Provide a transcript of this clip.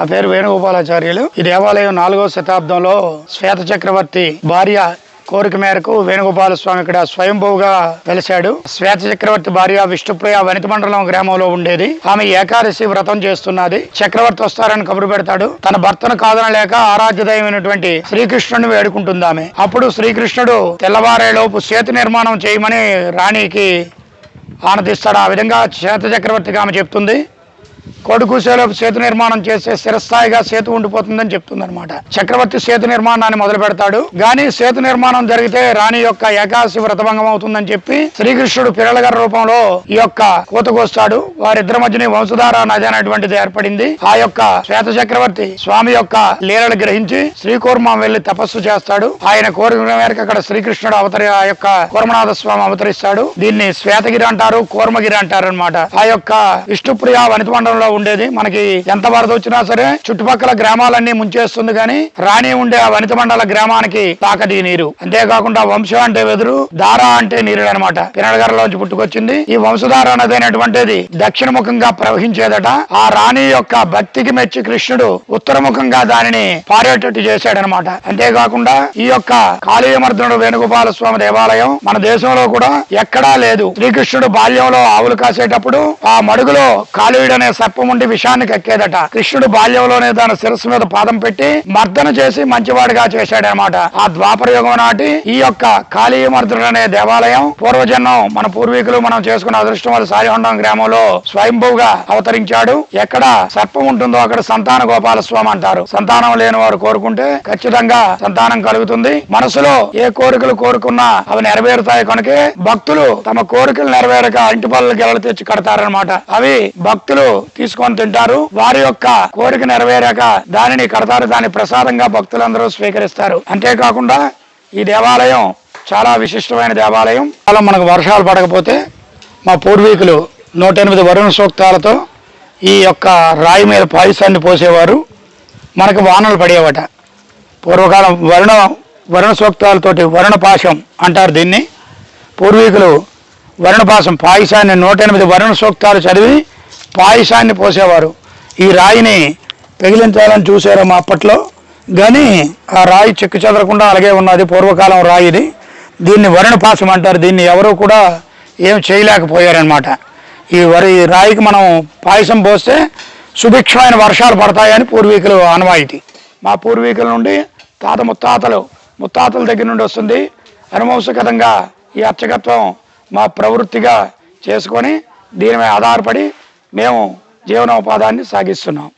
నా పేరు వేణుగోపాలాచార్యులు. ఈ దేవాలయం నాలుగవ శతాబ్దంలో శ్వేత చక్రవర్తి భార్య కోరిక మేరకు వేణుగోపాల స్వామి ఇక్కడ స్వయంభూగా వెలిశాడు. శ్వేత చక్రవర్తి భార్య విష్ణుప్రియ వనిత మండలం గ్రామంలో ఉండేది. ఆమె ఏకాదశి వ్రతం చేస్తున్నది. చక్రవర్తి వస్తారని కబురు పెడతాడు. తన భర్తను కాదనలేక ఆరాధ్యదైమైనటువంటి శ్రీకృష్ణుని వేడుకుంటుంది ఆమె. అప్పుడు శ్రీకృష్ణుడు తెల్లవారేలోపు సేతు నిర్మాణం చేయమని రాణికి ఆనందిస్తాడు. ఆ విధంగా శ్వేత చక్రవర్తికి ఆమె చెప్తుంది. కోడికూసేలోపు సేతు నిర్మాణం చేస్తే స్థిరస్థాయిగా సేతు ఉండిపోతుందని చెప్తుంది అనమాట చక్రవర్తి సేతు నిర్మాణాన్ని మొదలు పెడతాడు. గాని సేతు నిర్మాణం జరిగితే రాణి యొక్క ఏకాశి వ్రతభంగం అవుతుందని చెప్పి శ్రీకృష్ణుడు పిరళగర రూపంలో ఈ యొక్క కూతకొస్తాడు. వారిద్దరి మధ్యని వంశధార నది అనేటువంటిది ఏర్పడింది. ఆ యొక్క శ్వేత చక్రవర్తి స్వామి యొక్క లీలలు గ్రహించి శ్రీకూర్మం వెళ్ళి తపస్సు చేస్తాడు. ఆయన కోరిక మేరకు అక్కడ శ్రీకృష్ణుడు అవతరి ఆ యొక్క కూర్మనాథ స్వామి అవతరిస్తాడు. దీన్ని శ్వేతగిరి అంటారు కూర్మగిరి అంటారు అనమాట ఆ యొక్క విష్ణుప్రియ వనిత మండలంలో ఉండేది. మనకి ఎంత వరద వచ్చినా సరే చుట్టుపక్కల గ్రామాలన్నీ ముంచేస్తుంది కానీ రాణి ఉండే ఆ వనిత మండల గ్రామానికి తాకటి నీరు. అంతేకాకుండా వంశం అంటే వెదురు దార అంటే నీరు అనమాట పినడగరలోంచి పుట్టుకొచ్చింది. ఈ వంశధార నది దక్షిణముఖంగా ప్రవహించేదట. ఆ రాణి యొక్క భక్తికి మెచ్చి కృష్ణుడు ఉత్తరముఖంగా దానిని పారేటట్టు చేశాడనమాట. అంతేకాకుండా ఈ యొక్క కాళీయమర్దనుడు వేణుగోపాల స్వామి దేవాలయం మన దేశంలో కూడా ఎక్కడా లేదు. శ్రీకృష్ణుడు బాల్యంలో ఆవులు కాసేటప్పుడు ఆ మడుగులో కాళీయుడు అనే సర్పం ఉండి విషాన్ని కక్కేదట. కృష్ణుడు బాల్యంలోనే దాని శిరస్సు మీద పాదం పెట్టి మర్దన చేసి మంచివాడిగా చేశాడనమాట ఆ ద్వాపర యుగం నాటి ఈ యొక్క కాళీయమర్దుడు అనే దేవాలయం పూర్వజన్మం మన పూర్వీకులు మనం చేసుకున్న అదృష్టం వల్ల సాయిహొండం గ్రామంలో స్వయంభూగా అవతరించాడు. ఎక్కడ సర్పం ఉంటుందో అక్కడ సంతాన గోపాల స్వామి అంటారు. సంతానం లేని వారు కోరుకుంటే ఖచ్చితంగా సంతానం కలుగుతుంది. మనసులో ఏ కోరికలు కోరుకున్నా అవి నెరవేరుతాయి కనుకే భక్తులు తమ కోరికలు నెరవేరక ఇంటి పనులు గెలలు తెచ్చి కడతారనమాట అవి భక్తులు తీసుకొని తింటారు. వారి యొక్క కోరిక నెరవేరాక దానిని కడతారు. దాని ప్రసాదంగా భక్తులందరూ స్వీకరిస్తారు. అంతేకాకుండా ఈ దేవాలయం చాలా విశిష్టమైన దేవాలయం. అలా మనకు వర్షాలు పడకపోతే మా పూర్వీకులు నూట ఎనిమిది వరుణ సూక్తాలతో ఈ యొక్క రాయి మీద పాయసాన్ని పోసేవారు. మనకు వానలు పడేవట. పూర్వకాలం వరుణ వరుణ సూక్తాలతోటి వరుణ పాశం అంటారు దీన్ని. పూర్వీకులు వరుణపాశం పాయసాన్ని నూట ఎనిమిది వరుణ సూక్తాలు చదివి పాయసాన్ని పోసేవారు. ఈ రాయిని పెగిలించాలని చూసారు మా అప్పట్లో. కానీ ఆ రాయి చెక్కు చెదరకుండా అలాగే ఉన్నది. పూర్వకాలం రాయిది దీన్ని వరుణపాసం అంటారు. దీన్ని ఎవరు కూడా ఏం చేయలేకపోయారనమాట ఈ వరి రాయికి మనం పాయసం పోస్తే సుభిక్షమైన వర్షాలు పడతాయని పూర్వీకులు అనవాయితీ మా పూర్వీకుల నుండి తాత ముత్తాతలు ముత్తాతల దగ్గర నుండి వస్తుంది. అనువంశగతంగా ఈ అర్చకత్వం మా ప్రవృత్తిగా చేసుకొని దీని మీద ఆధారపడి మేము జీవనోపాధాన్ని సాగిస్తున్నాం.